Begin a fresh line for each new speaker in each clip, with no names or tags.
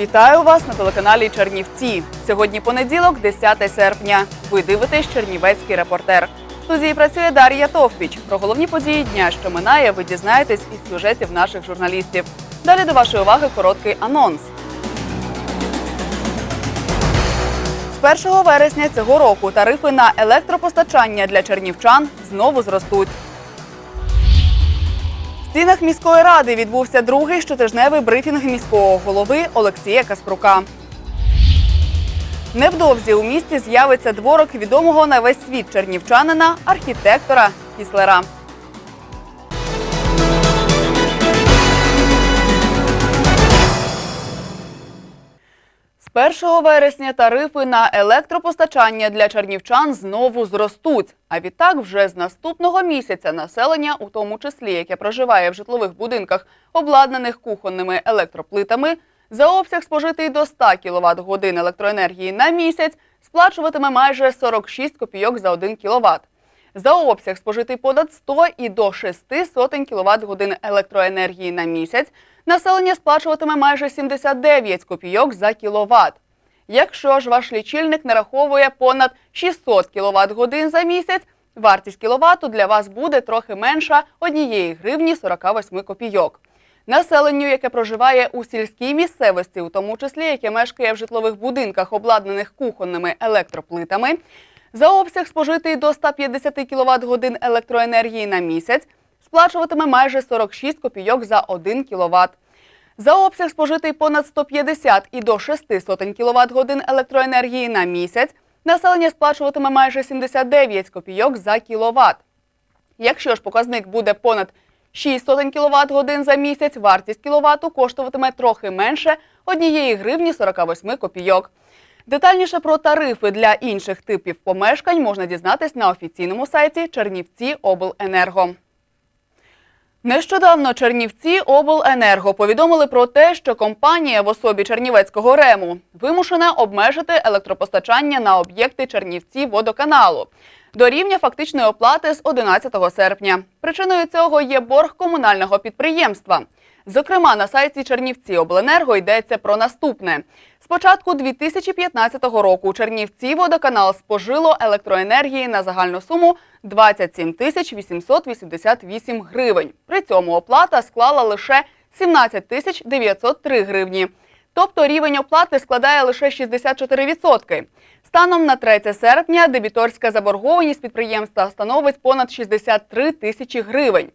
Вітаю вас на телеканалі Чернівці. Сьогодні понеділок, 10 серпня. Ви дивитесь Чернівецький репортер. В студії працює Дар'я Товпіч. Про головні події дня, що минає, ви дізнаєтесь із сюжетів наших журналістів. Далі до вашої уваги короткий анонс. З 1 вересня цього року тарифи на електропостачання для чернівчан знову зростуть. В стінах міської ради відбувся другий щотижневий брифінг міського голови Олексія Каспрука. Невдовзі у місті з'явиться дворок відомого на весь світ чернівчанина, архітектора Кіслера. З 1 вересня тарифи на електропостачання для чернівчан знову зростуть. А відтак, вже з наступного місяця населення, у тому числі яке проживає в житлових будинках, обладнаних кухонними електроплитами, за обсяг спожитий до 100 кВт годин електроенергії на місяць, сплачуватиме майже 46 копійок за 1 кВт. За обсяг спожитий понад 100 і до 6 сотень кВт годин електроенергії на місяць, населення сплачуватиме майже 79 копійок за кіловат. Якщо ж ваш лічильник нараховує понад 600 кВт годин за місяць, вартість кіловату для вас буде трохи менша 1 гривні 48 копійок. Населенню, яке проживає у сільській місцевості, у тому числі яке мешкає в житлових будинках, обладнаних кухонними електроплитами, за обсяг спожитий до 150 кВт годин електроенергії на місяць, сплачуватиме майже 46 копійок за 1 кВт. За обсяг спожитий понад 150 і до 6 сотень кВт годин електроенергії на місяць, населення сплачуватиме майже 79 копійок за кіловат. Якщо ж показник буде понад 6 сотень кВт годин за місяць, вартість кіловату коштуватиме трохи менше 1 гривні 48 копійок. Детальніше про тарифи для інших типів помешкань можна дізнатись на офіційному сайті Чернівці Обленерго. Нещодавно Чернівці Обленерго повідомили про те, що компанія в особі Чернівецького РЕМу вимушена обмежити електропостачання на об'єкти Чернівці водоканалу до рівня фактичної оплати з 11 серпня. Причиною цього є борг комунального підприємства. Зокрема, на сайті Чернівці Обленерго йдеться про наступне. Початку 2015 року у Чернівці водоканал спожило електроенергії на загальну суму 27 тисяч 888 гривень. При цьому оплата склала лише 17 тисяч 903 гривні. Тобто рівень оплати складає лише 64%. Станом на 3 серпня дебіторська заборгованість підприємства становить понад 63 тисячі гривень.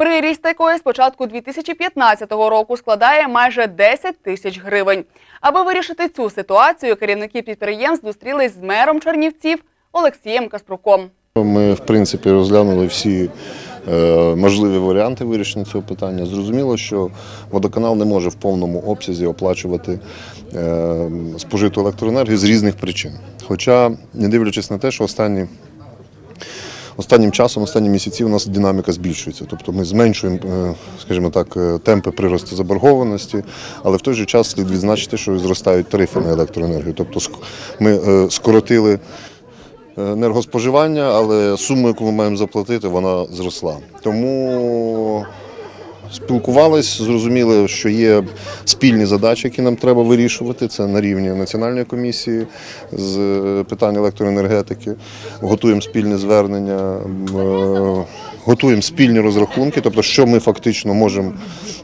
Приріст такої з початку 2015 року складає майже 10 тисяч гривень. Аби вирішити цю ситуацію, керівники підприємств зустрілись з мером Чернівців Олексієм Каспруком.
Ми, в принципі, розглянули всі е, можливі варіанти вирішення цього питання. Зрозуміло, що водоканал не може в повному обсязі оплачувати е, спожиту електроенергію з різних причин. Хоча, не дивлячись на те, що останні Останнім часом, останні місяці у нас динаміка збільшується. Тобто ми зменшуємо, е, скажімо так, е, темпи приросту заборгованості, але в той же час слід відзначити, що зростають тарифи на електроенергію. Тобто ми е, скоротили енергоспоживання, але суму, яку ми маємо заплатити, вона зросла. Тому спілкувались, зрозуміли, що є спільні задачі, які нам треба вирішувати. Це на рівні національної комісії з е, питань електроенергетики. Готуємо спільне звернення, е, готуємо спільні розрахунки, тобто, що ми фактично можемо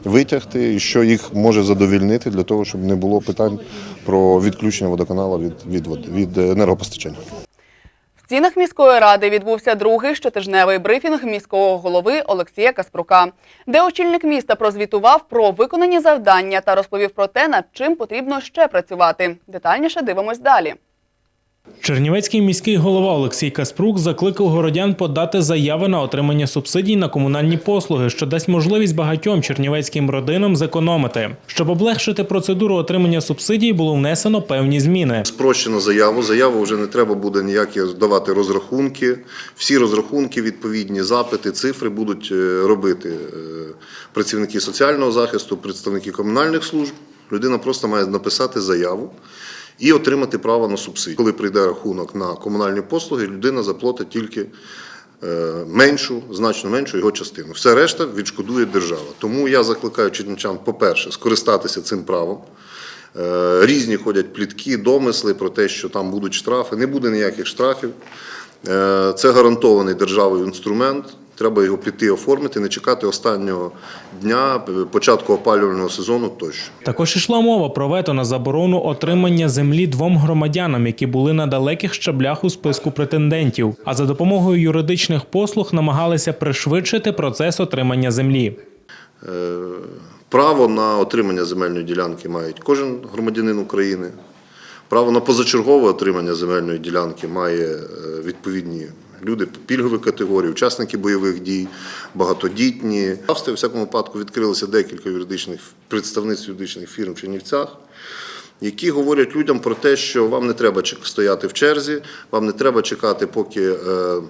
витягти і що їх може задовільнити для того, щоб не було питань про відключення водоканалу від, від, від енергопостачання.
В стінах міської ради відбувся другий щотижневий брифінг міського голови Олексія Каспрука, де очільник міста прозвітував про виконані завдання та розповів про те, над чим потрібно ще працювати. Детальніше дивимось далі.
Чернівецький міський голова Олексій Каспрук закликав городян подати заяви на отримання субсидій на комунальні послуги, що дасть можливість багатьом чернівецьким родинам зекономити. Щоб облегшити процедуру отримання субсидій, було внесено певні зміни.
Спрощено заяву. Заяву вже не треба буде ніякі давати розрахунки. Всі розрахунки, відповідні запити, цифри будуть е, робити е, працівники соціального захисту, представники комунальних служб. Людина просто має написати заяву і отримати право на субсидію. Коли прийде рахунок на комунальні послуги, людина заплатить тільки е, меншу, значно меншу його частину. Все решта відшкодує держава. Тому я закликаю чернівчан, по-перше, скористатися цим правом. Е, Різні ходять плітки, домисли про те, що там будуть штрафи. Не буде ніяких штрафів. Е, Це гарантований державою інструмент. Треба його піти оформити, не чекати останнього дня, початку опалювального сезону тощо.
Також йшла мова про вето на заборону отримання землі двом громадянам, які були на далеких щаблях у списку претендентів, а за допомогою юридичних послуг намагалися пришвидшити процес отримання землі.
Е, Право на отримання земельної ділянки мають кожен громадянин України. Право на позачергове отримання земельної ділянки має е, відповідні люди пільгові категорії, учасники бойових дій, багатодітні. В Австрії, всякому випадку, відкрилося декілька юридичних представництв юридичних фірм в Чернівцях, які говорять людям про те, що вам не треба стояти в черзі, вам не треба чекати, поки е,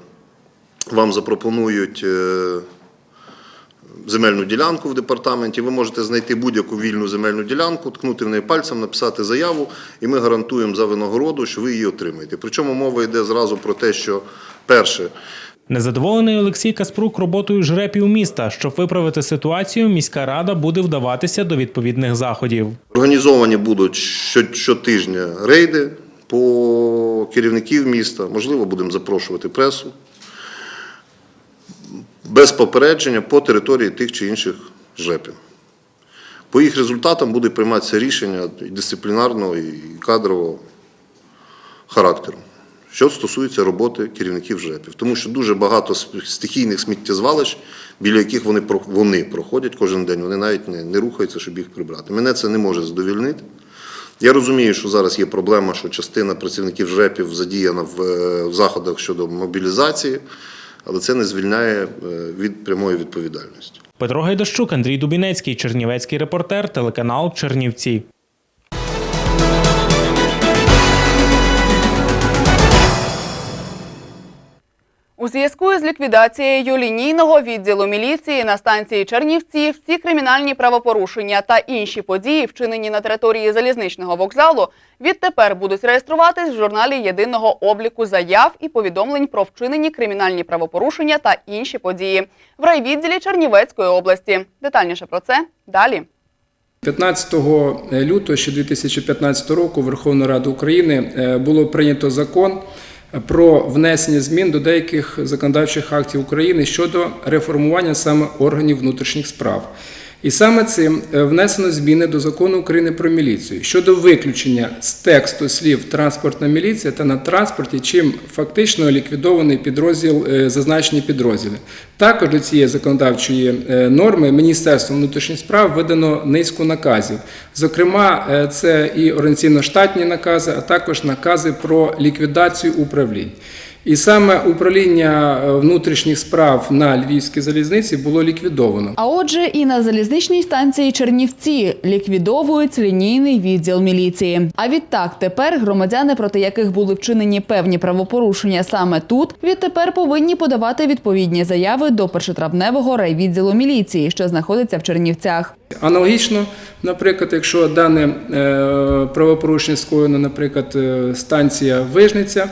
вам запропонують. Земельну ділянку в департаменті. Ви можете знайти будь-яку вільну земельну ділянку, ткнути в неї пальцем, написати заяву, і ми гарантуємо за винагороду, що ви її отримаєте. Причому мова йде зразу про те, що перше.
Незадоволений Олексій Каспрук роботою жрепів міста. Щоб виправити ситуацію, міська рада буде вдаватися до відповідних заходів.
Організовані будуть щотижня рейди по керівників міста. Можливо, будемо запрошувати пресу без попередження по території тих чи інших жрепів. По їх результатам буде прийматися рішення і дисциплінарного і кадрового характеру, що стосується роботи керівників ЖЕПів. Тому що дуже багато стихійних сміттєзвалищ, біля яких вони, вони проходять кожен день, вони навіть не, не рухаються, щоб їх прибрати. Мене це не може задовільнити. Я розумію, що зараз є проблема, що частина працівників ЖЕПів задіяна в, е, в заходах щодо мобілізації, але це не звільняє е, від прямої відповідальності.
Петро Гайдащук, Андрій Дубінецький, Чернівецький репортер, телеканал Чернівці.
У зв'язку із ліквідацією лінійного відділу міліції на станції Чернівці всі кримінальні правопорушення та інші події, вчинені на території залізничного вокзалу, відтепер будуть реєструватись в журналі єдиного обліку заяв і повідомлень про вчинені кримінальні правопорушення та інші події в райвідділі Чернівецької області. Детальніше про це далі.
15 лютого ще 2015 року Верховної Ради України е, було прийнято закон про внесення змін до деяких законодавчих актів України щодо реформування саме органів внутрішніх справ. І саме цим е, внесено зміни до закону України про міліцію щодо виключення з тексту слів транспортна міліція та на транспорті, чим фактично ліквідований підрозділ, е, зазначені підрозділи. Також до цієї законодавчої е, норми Міністерством внутрішніх справ видано низку наказів. Зокрема, це і організаційно-штатні накази, а також накази про ліквідацію управлінь. І саме управління е, внутрішніх справ на Львівській залізниці було ліквідовано.
А отже, і на залізничній станції Чернівці ліквідовують лінійний відділ міліції. А відтак тепер громадяни, проти яких були вчинені певні правопорушення саме тут, відтепер повинні подавати відповідні заяви до першотравневого райвідділу міліції, що знаходиться в Чернівцях.
Аналогічно, наприклад, якщо дане е, правопорушення скоєно, наприклад, е, станція Вижниця,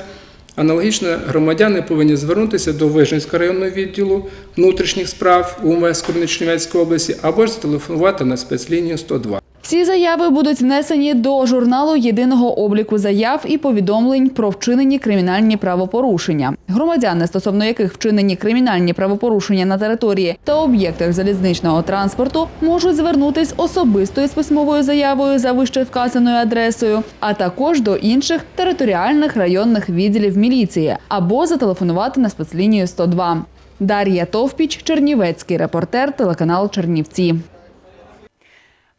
аналогічно громадяни повинні звернутися до Вижницького районного відділу внутрішніх справ УМС Корничнівецької області або ж зателефонувати на спецлінію 102.
Всі заяви будуть внесені до журналу єдиного обліку заяв і повідомлень про вчинені кримінальні правопорушення. Громадяни, стосовно яких вчинені кримінальні правопорушення на території та об'єктах залізничного транспорту, можуть звернутись особисто із письмовою заявою за вище вказаною адресою, а також до інших територіальних районних відділів міліції або зателефонувати на спецлінію 102. Дар'я Товпіч, Чернівецький репортер, телеканал Чернівці.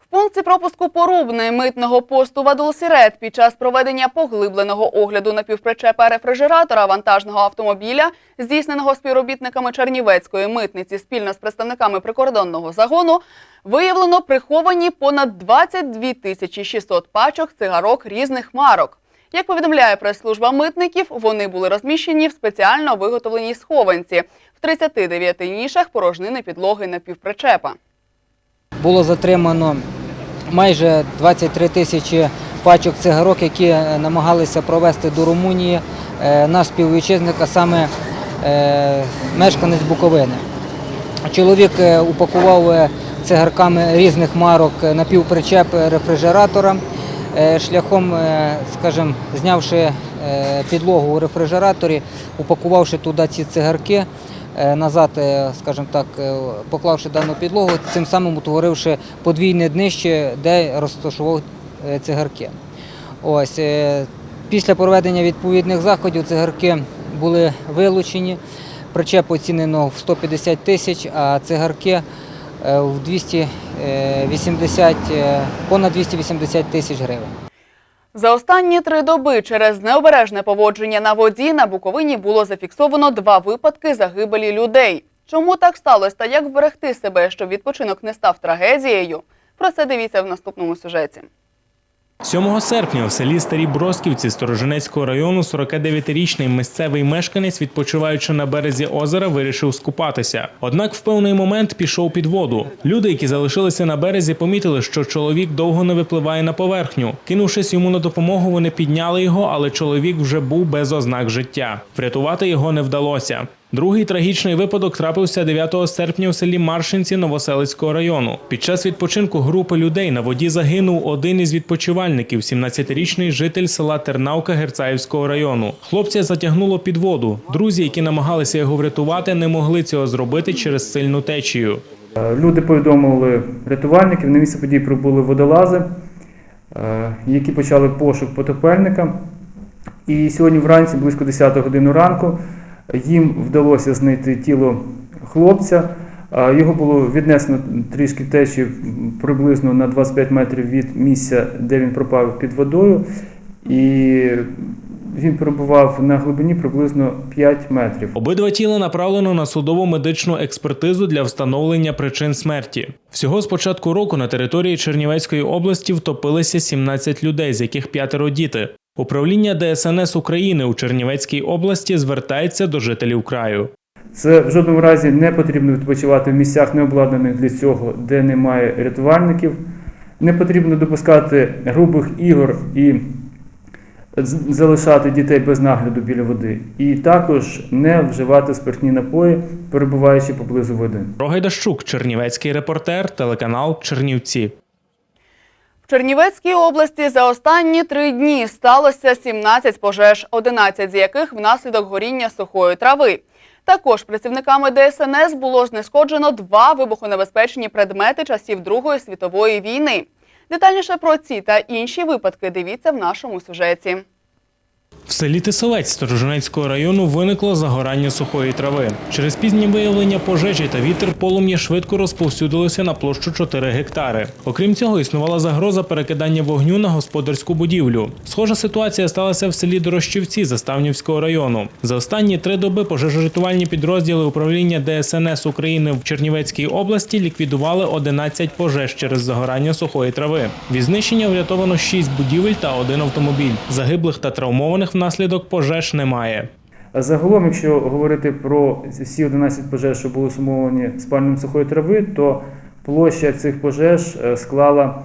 В пункті пропуску Порубний митного посту Вадолсірет під час проведення поглибленого огляду напівпричепа рефрижератора вантажного автомобіля, здійсненого співробітниками Чернівецької митниці спільно з представниками прикордонного загону, виявлено приховані понад 22 тисячі 600 пачок цигарок різних марок. Як повідомляє прес-служба митників, вони були розміщені в спеціально виготовленій схованці в 39 нішах порожнини підлоги напівпричепа.
Було затримано майже 23 тисячі пачок цигарок, які е, намагалися провести до Румунії е, наш співвітчизник, а саме е, мешканець Буковини. Чоловік упакував цигарками різних марок напівпричеп рефрижератора. шляхом, скажімо, знявши підлогу у рефрижераторі, упакувавши туди ці цигарки, назад, е, скажімо так, е, поклавши дану підлогу, цим самим утворивши подвійне днище, де розташував е, цигарки. Ось, е, після проведення відповідних заходів цигарки були вилучені. Причеп оцінено в 150 тисяч, а цигарки е, в 280, е, понад 280 тисяч гривень.
За останні три доби через необережне поводження на воді на Буковині було зафіксовано два випадки загибелі людей. Чому так сталося та як вберегти себе, щоб відпочинок не став трагедією? Про це дивіться в наступному сюжеті.
7 серпня в селі Старі Бросківці Сторожинецького району 49-річний місцевий мешканець, відпочиваючи на березі озера, вирішив скупатися. Однак в певний момент пішов під воду. Люди, які залишилися на березі, помітили, що чоловік довго не випливає на поверхню. Кинувшись йому на допомогу, вони підняли його, але чоловік вже був без ознак життя. Врятувати його не вдалося. Другий трагічний випадок трапився 9 серпня у селі Маршинці Новоселицького району. Під час відпочинку групи людей на воді загинув один із відпочивальників, 17-річний житель села Тернавка Герцаївського району. Хлопця затягнуло під воду. Друзі, які намагалися його врятувати, не могли цього зробити через сильну течію.
Е, Люди повідомили рятувальників, на місце події прибули водолази, е, які почали пошук потопельника. І сьогодні вранці, близько 10 години ранку, їм вдалося знайти тіло хлопця. Його було віднесено трішки течі приблизно на 25 метрів від місця, де він пропав під водою. І він перебував на глибині приблизно 5 метрів.
Обидва тіла направлено на судово медичну експертизу для встановлення причин смерті. Всього з початку року на території Чернівецької області втопилися 17 людей, з яких п'ятеро діти. Управління ДСНС України у Чернівецькій області звертається до жителів краю.
Це в жодному разі не потрібно відпочивати в місцях, не обладнаних для цього, де немає рятувальників. Не потрібно допускати грубих ігор і залишати дітей без нагляду біля води. І також не вживати спиртні напої, перебуваючи поблизу води.
Рогайдащук, Чернівецький репортер, телеканал Чернівці.
Чернівецькій області за останні три дні сталося 17 пожеж, 11 з яких внаслідок горіння сухої трави. Також працівниками ДСНС було знешкоджено два вибухонебезпечні предмети часів Другої світової війни. Детальніше про ці та інші випадки дивіться в нашому сюжеті.
В селі Тисовець Сторожинецького району виникло загорання сухої трави. Через пізнє виявлення пожежі та вітер полум'я швидко розповсюдилося на площу 4 гектари. Окрім цього, існувала загроза перекидання вогню на господарську будівлю. Схожа ситуація сталася в селі Дорощівці Заставнівського району. За останні три доби пожежорятувальні підрозділи управління ДСНС України в Чернівецькій області ліквідували 11 пожеж через загорання сухої трави. Від знищення врятовано 6 будівель та один автомобіль. Загиблих та травмованих внаслідок пожеж немає.
Загалом, якщо говорити про всі 11 пожеж, що були сумовані спальнем сухої трави, то площа цих пожеж е, склала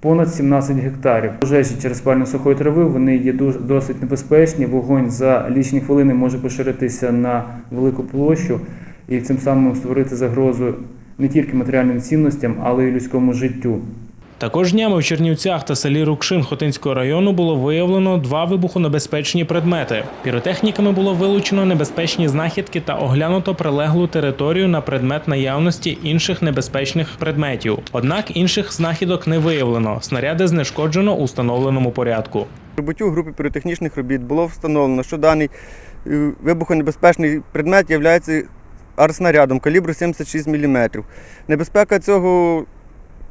понад 17 гектарів. Пожежі через спальню сухої трави вони є дуже- досить небезпечні. Вогонь за лічні хвилини може поширитися на велику площу і цим самим створити загрозу не тільки матеріальним цінностям, але й людському життю.
Також днями в Чернівцях та селі Рукшин Хотинського району було виявлено два вибухонебезпечні предмети. Піротехніками було вилучено небезпечні знахідки та оглянуто прилеглу територію на предмет наявності інших небезпечних предметів. Однак інших знахідок не виявлено. Снаряди знешкоджено у встановленому порядку.
Прибуттю групи піротехнічних робіт було встановлено, що даний е, вибухонебезпечний предмет є арснарядом калібру 76 мм. Небезпека цього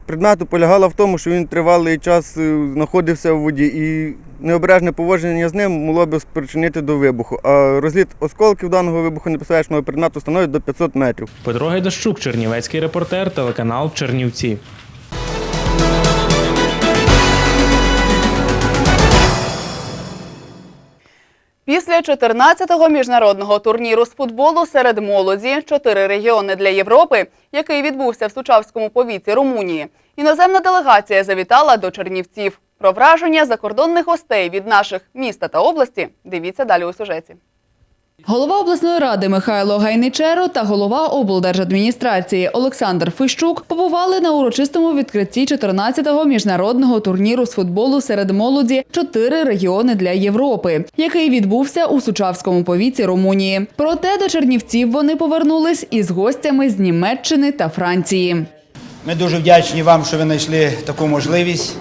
предмету полягала в тому, що він тривалий час е, знаходився у воді і необережне поводження з ним могло би спричинити до вибуху. А розліт осколків даного вибухонебезпечного предмету становить до 500 метрів.
Петро Гайдащук, Чернівецький репортер, телеканал Чернівці.
Після 14-го міжнародного турніру з футболу серед молоді «Чотири регіони для Європи, який відбувся в Сучавському повіті Румунії, іноземна делегація завітала до Чернівців. Про враження закордонних гостей від наших міста та області дивіться далі у сюжеті.
Голова обласної ради Михайло Гайничеро та голова облдержадміністрації Олександр Фищук побували на урочистому відкритті 14-го міжнародного турніру з футболу серед молоді «Чотири регіони для Європи, який відбувся у Сучавському повіті Румунії. Проте до Чернівців вони повернулись із гостями з Німеччини та Франції.
Ми дуже вдячні вам, що ви знайшли таку можливість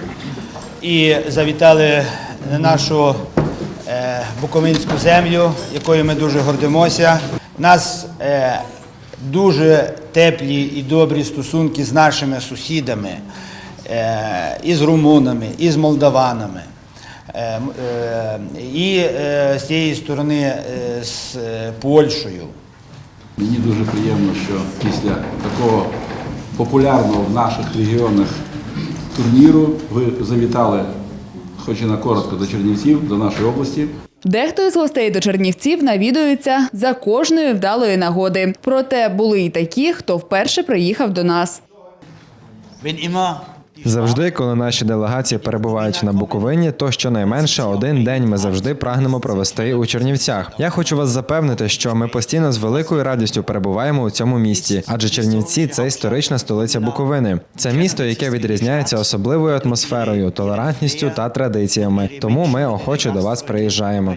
і завітали на нашу буковинську землю, якою ми дуже гордимося. У нас е, дуже теплі і добрі стосунки з нашими сусідами, е, і з румунами, і з молдаванами. Е, е, і е, з цієї сторони е, з е, Польщею.
Мені дуже приємно, що після такого популярного в наших регіонах турніру ви завітали, хоч і на коротко, до Чернівців, до нашої області.
Дехто із гостей до Чернівців навідується за кожної вдалої нагоди. Проте були й такі, хто вперше приїхав до нас.
Він іма
Завжди, коли наші делегації перебувають на Буковині, то щонайменше один день ми завжди прагнемо провести у Чернівцях. Я хочу вас запевнити, що ми постійно з великою радістю перебуваємо у цьому місті, адже Чернівці це історична столиця Буковини. Це місто, яке відрізняється особливою атмосферою, толерантністю та традиціями. Тому ми охоче до вас приїжджаємо.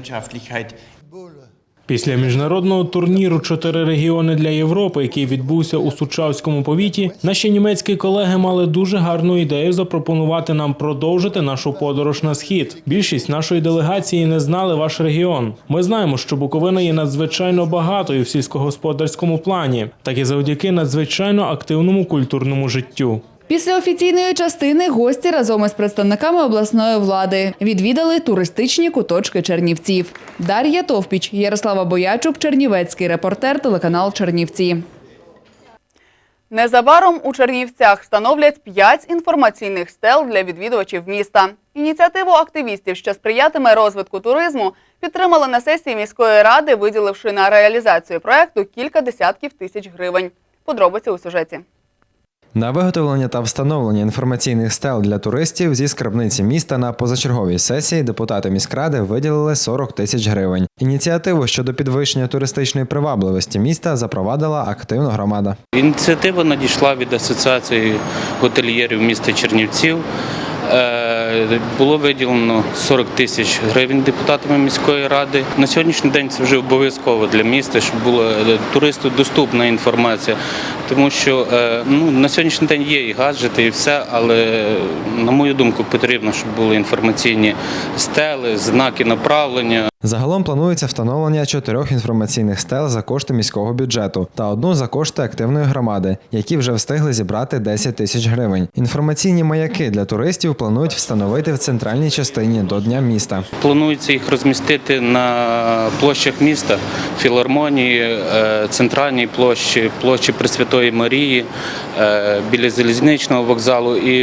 Після міжнародного турніру Чотири регіони для Європи, який відбувся у Сучавському повіті, наші німецькі колеги мали дуже гарну ідею запропонувати нам продовжити нашу подорож на схід. Більшість нашої делегації не знали ваш регіон. Ми знаємо, що Буковина є надзвичайно багатою в сільськогосподарському плані, так і завдяки надзвичайно активному культурному життю.
Після офіційної частини гості разом із представниками обласної влади відвідали туристичні куточки Чернівців. Дар'я Товпіч, Ярослава Боячук, Чернівецький репортер, телеканал Чернівці.
Незабаром у Чернівцях встановлять 5 інформаційних стел для відвідувачів міста. Ініціативу активістів, що сприятиме розвитку туризму, підтримали на сесії міської ради, виділивши на реалізацію проекту кілька десятків тисяч гривень. Подробиці у сюжеті.
На виготовлення та встановлення інформаційних стел для туристів зі скарбниці міста на позачерговій сесії депутати міськради виділили 40 тисяч гривень. Ініціативу щодо підвищення туристичної привабливості міста запровадила активна громада.
Ініціатива надійшла від Асоціації готельєрів міста Чернівців. Е, Було виділено 40 тисяч гривень депутатами міської ради. На сьогоднішній день це вже обов'язково для міста, щоб була е, туристу доступна інформація. Тому що е, ну, на сьогоднішній день є і гаджети, і все, але на мою думку потрібно, щоб були інформаційні стели, знаки направлення.
Загалом планується встановлення чотирьох інформаційних стел за кошти міського бюджету та одну за кошти активної громади, які вже встигли зібрати 10 тисяч гривень. Інформаційні маяки для туристів планують встановити в центральній частині до Дня міста.
Планується їх розмістити на площах міста, філармонії, е, центральній площі, площі Пресвятої Марії, е, біля залізничного вокзалу. І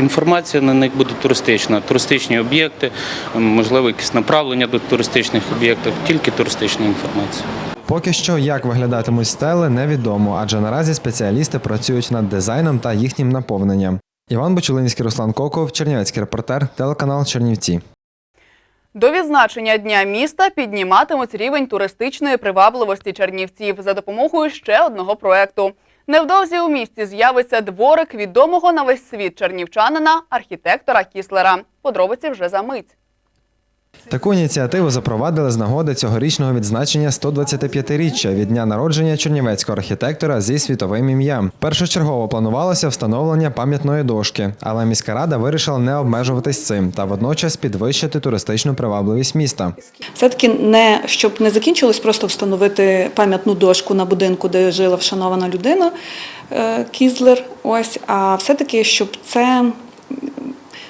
інформація на них буде туристична. Туристичні об'єкти, можливо, якісь направлення до туристичних об'єктів, тільки туристична інформація.
Поки що, як виглядатимуть стели, невідомо, адже наразі спеціалісти працюють над дизайном та їхнім наповненням. Іван Бочулинський, Руслан Коков, Чернівецький репортер, телеканал Чернівці.
До відзначення Дня міста підніматимуть рівень туристичної привабливості чернівців за допомогою ще одного проекту. Невдовзі у місті з'явиться дворик відомого на весь світ чернівчанина, архітектора Кіслера. Подробиці вже за мить.
Таку ініціативу запровадили з нагоди цьогорічного відзначення 125-річчя від дня народження чернівецького архітектора зі світовим ім'ям. Першочергово планувалося встановлення пам'ятної дошки, але міська рада вирішила не обмежуватись цим та водночас підвищити туристичну привабливість міста.
Все-таки не щоб не закінчилось просто встановити пам'ятну дошку на будинку, де жила вшанована людина е, Кізлер. Ось, а все-таки, щоб це.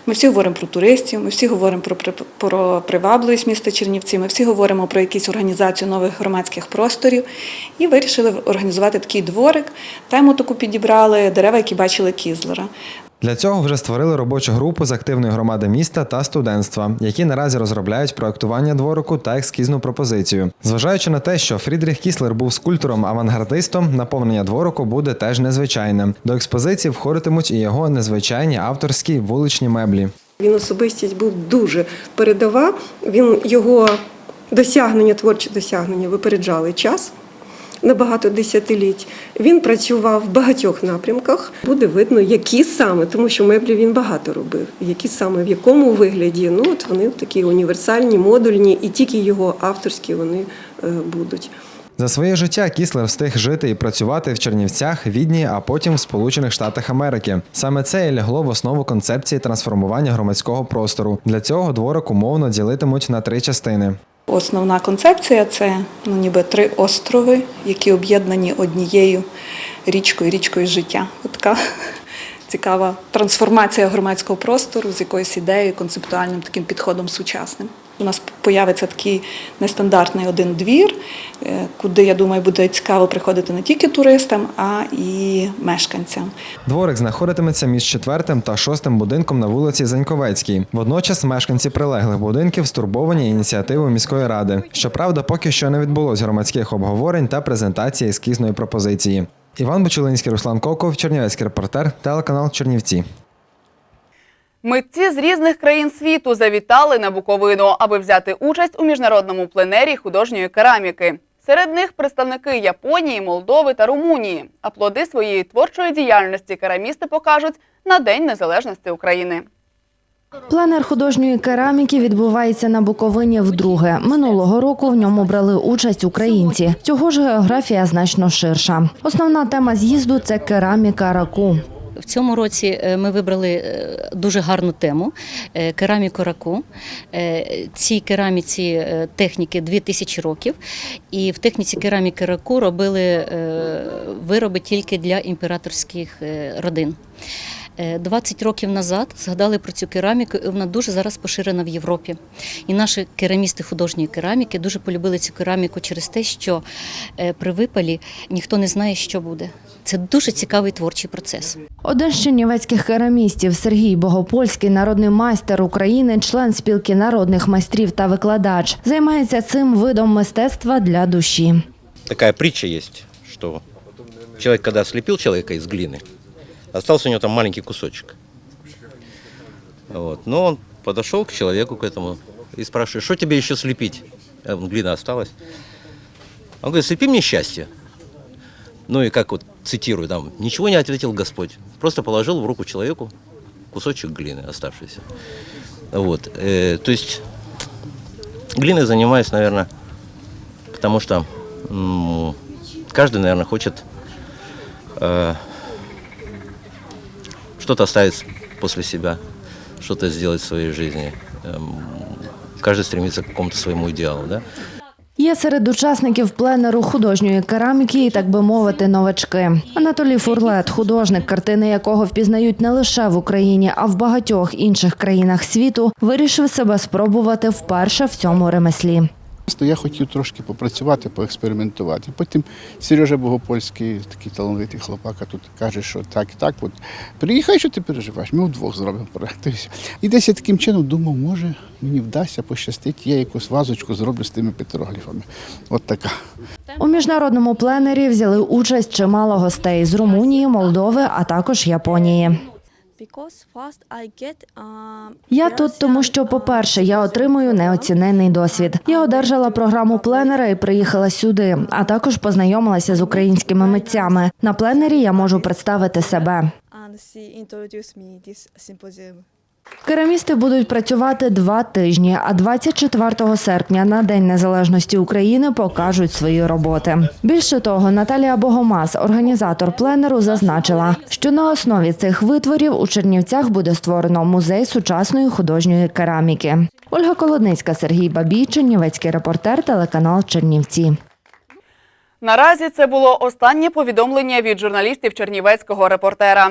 Ми всі говоримо про туристів, ми всі говоримо про, про привабливість міста Чернівці, ми всі говоримо про якісь організацію нових громадських просторів і вирішили організувати такий дворик. Тему таку підібрали дерева, які бачили Кізлера.
Для цього вже створили робочу групу з активної громади міста та студентства, які наразі розробляють проектування дворику та ескізну пропозицію. Зважаючи на те, що Фрідріх Кіслер був скульптором-авангардистом, наповнення дворику буде теж незвичайним. До експозиції входитимуть і його незвичайні авторські вуличні меблі.
Він особистість був дуже передова. Він його досягнення, творчі досягнення випереджали час на багато десятиліть. Він працював в багатьох напрямках. Буде видно, які саме, тому що меблі він багато робив. Які саме в якому вигляді. Ну от вони такі універсальні, модульні, і тільки його авторські вони е, будуть.
За своє життя Кіслер встиг жити і працювати в Чернівцях, Відні, а потім в Сполучених Штатах Америки. Саме це і лягло в основу концепції трансформування громадського простору. Для цього дворик умовно ділитимуть на три частини.
Основна концепція це ну, ніби три острови, які об'єднані однією річкою, річкою життя. От така цікава трансформація громадського простору з якоюсь ідеєю, концептуальним таким підходом сучасним. У нас появиться такий нестандартний один двір, е, куди, я думаю, буде цікаво приходити не тільки туристам, а і мешканцям.
Дворик знаходитиметься між четвертим та шостим будинком на вулиці Заньковецькій. Водночас мешканці прилеглих будинків стурбовані ініціативою міської ради. Щоправда, поки що не відбулось громадських обговорень та презентації ескізної пропозиції. Іван Бочулинський, Руслан Коков, Чернівецький репортер, телеканал Чернівці.
Митці з різних країн світу завітали на Буковину, аби взяти участь у міжнародному пленері художньої кераміки. Серед них представники Японії, Молдови та Румунії. А плоди своєї творчої діяльності керамісти покажуть на День Незалежності України.
Пленер художньої кераміки відбувається на Буковині вдруге. Минулого року в ньому брали участь українці. Цього ж географія значно ширша. Основна тема з'їзду це кераміка раку.
В цьому році е, ми вибрали е, дуже гарну тему е, кераміку раку. Цій кераміці техніки 2000 років. І в техніці кераміки раку робили вироби тільки для імператорських родин. Е, 20 років назад згадали про цю кераміку, і вона дуже зараз поширена в Європі. І наші керамісти художньої кераміки дуже полюбили цю кераміку через те, що е, при випалі ніхто не знає, що буде. Це дуже цікавий творчий процес.
Один з чернівецьких керамістів Сергій Богопольський, народний майстер України, член спілки народних майстрів та викладач, займається цим видом мистецтва для душі.
такая притча есть, что человек, когда слепил человека из глины, остался у него там маленький кусочек. Вот. Но он подошел к человеку, к этому, и спрашивает, что тебе еще слепить? Он, Глина осталась. Он говорит, слепи мне счастье. Ну и как вот цитирую, там, ничего не ответил Господь. Просто положил в руку человеку кусочек глины оставшийся. Вот. э, то есть глиной занимаюсь, наверное, потому что м, каждый, наверное, хочет э, что-то оставить после себя, что-то сделать в своей жизни. Каждый стремится к какому-то своему идеалу, да?
Є серед учасників пленеру художньої кераміки і, так би мовити, новачки. Анатолій Фурлет, художник, картини якого впізнають не лише в Україні, а в багатьох інших країнах світу, вирішив себе спробувати вперше в цьому ремеслі.
Я хотів трошки попрацювати, поекспериментувати. Потім Сережа Богопольський, такий талановитий хлопака, тут каже, що так і так. От, приїхай, що ти переживаєш, ми вдвох зробимо проект. І десь я таким чином думав, може мені вдасться пощастить, я якусь вазочку зроблю з тими петрогліфами. От така.
У міжнародному пленері взяли участь чимало гостей з Румунії, Молдови, а також Японії. Я тут, тому що, по-перше, я отримую неоцінений досвід. Я одержала програму пленера і приїхала сюди, а також познайомилася з українськими митцями. На пленері я можу представити себе. Керамісти будуть працювати два тижні, а 24 серпня на День Незалежності України покажуть свої роботи. Більше того, Наталія Богомаз, організатор пленеру, зазначила, що на основі цих витворів у Чернівцях буде створено музей сучасної художньої кераміки. Ольга Колодницька, Сергій Бабій, Чернівецький репортер, телеканал Чернівці.
Наразі це було останнє повідомлення від журналістів Чернівецького репортера.